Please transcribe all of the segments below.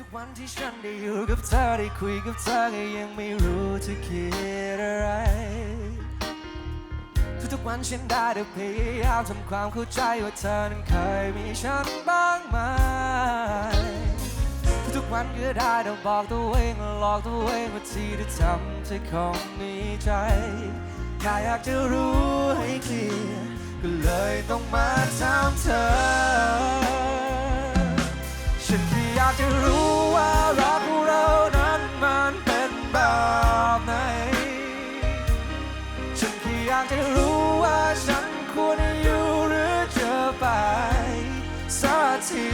ทุกๆวันที่ฉันได้อยู่กับเธอได้คุยกับเธอก็ยังไม่รู้จะคิดอะไร ทุกๆวันฉันได้แต่พยายามทำความเข้าใจว่าเธอนั้นเคยมีฉันบ้างไหมทุกๆวันก็ได้แต่บอกตัวเองหลอกตัวเองว่าที่ได้ทำเธอคงมีใจแค่อยากจะรู้ให้เคลียร์ก็เลยต้องมาถามเธอฉันค่อยากจะรู้ว่ารักของเรานั้นมันเป็นแบบไหน ฉันแค่อยากจะรู้ว่าฉันควรอยู่หรือจะไปสักที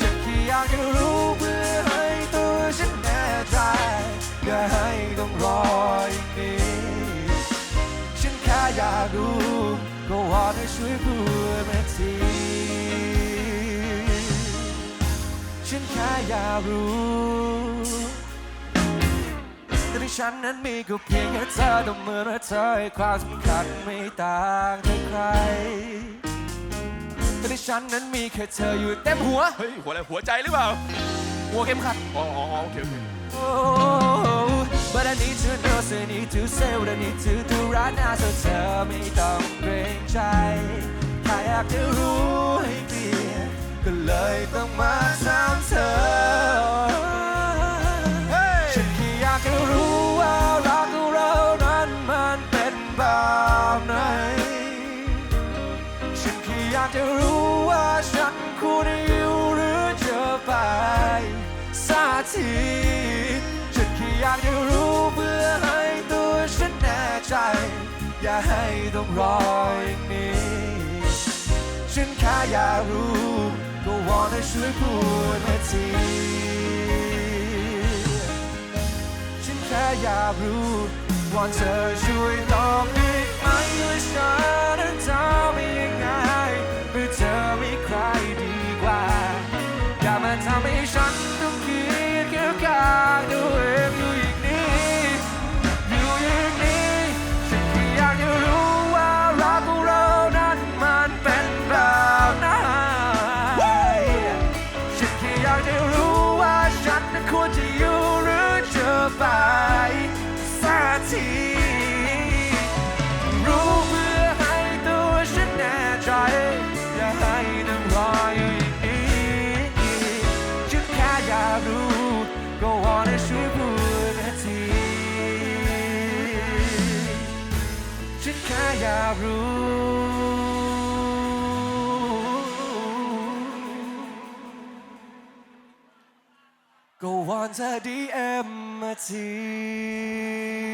ฉันแค่อยากจะรู้เพื่อให้ตัวฉันแน่ใจอย่าให้ต้องรออย่างนี้ฉันแค่อยากรู้ก็วอนให้ช่วยพูดมาที อยากรู้แต่ที่ฉันนั้นมีก็เพียงแค่เธอแต่เหมื่อนว่าเธอให้ความสำคัญไม่ต่างจากใครแต่ที่ฉันนั้นมีแค่เธออยู่เต็มหัว เฮ้ย หัวอะไรหัวใจหรือเปล่า หัวเข็มขัด อ๋ออ๋ออ๋อโอเคโอเค Oh, but I need to know, so I need to say what I need to do right now. So tell me, don't bring ใจแค่อยากจะรู้ให้เคลียร์ก็เลยต้องมาถาม อยากจะรู้ว่าฉันควรอยู่หรือจะไปสักทีฉันแค่อยากจะรู้เพื่อให้ตัวฉันแน่ใจ อย่าให้ต้องรออย่างนี้ฉันแค่อยากรู้ก็วอนให้ช่วยพูดมาทีฉันแค่อยากรู้ว่าเธอช่วยตอบได้ไหมว่าฉันนั้นทำ จะไปสักทีรู้เพื่อให้ตัวฉันแน่ใจ อย่าให้ต้องรออยู่อย่างนี้ฉันแค่อยากรู้ก็วอนให้ช่วยพูดมาทีฉันแค่อยากรู้ ก็วอ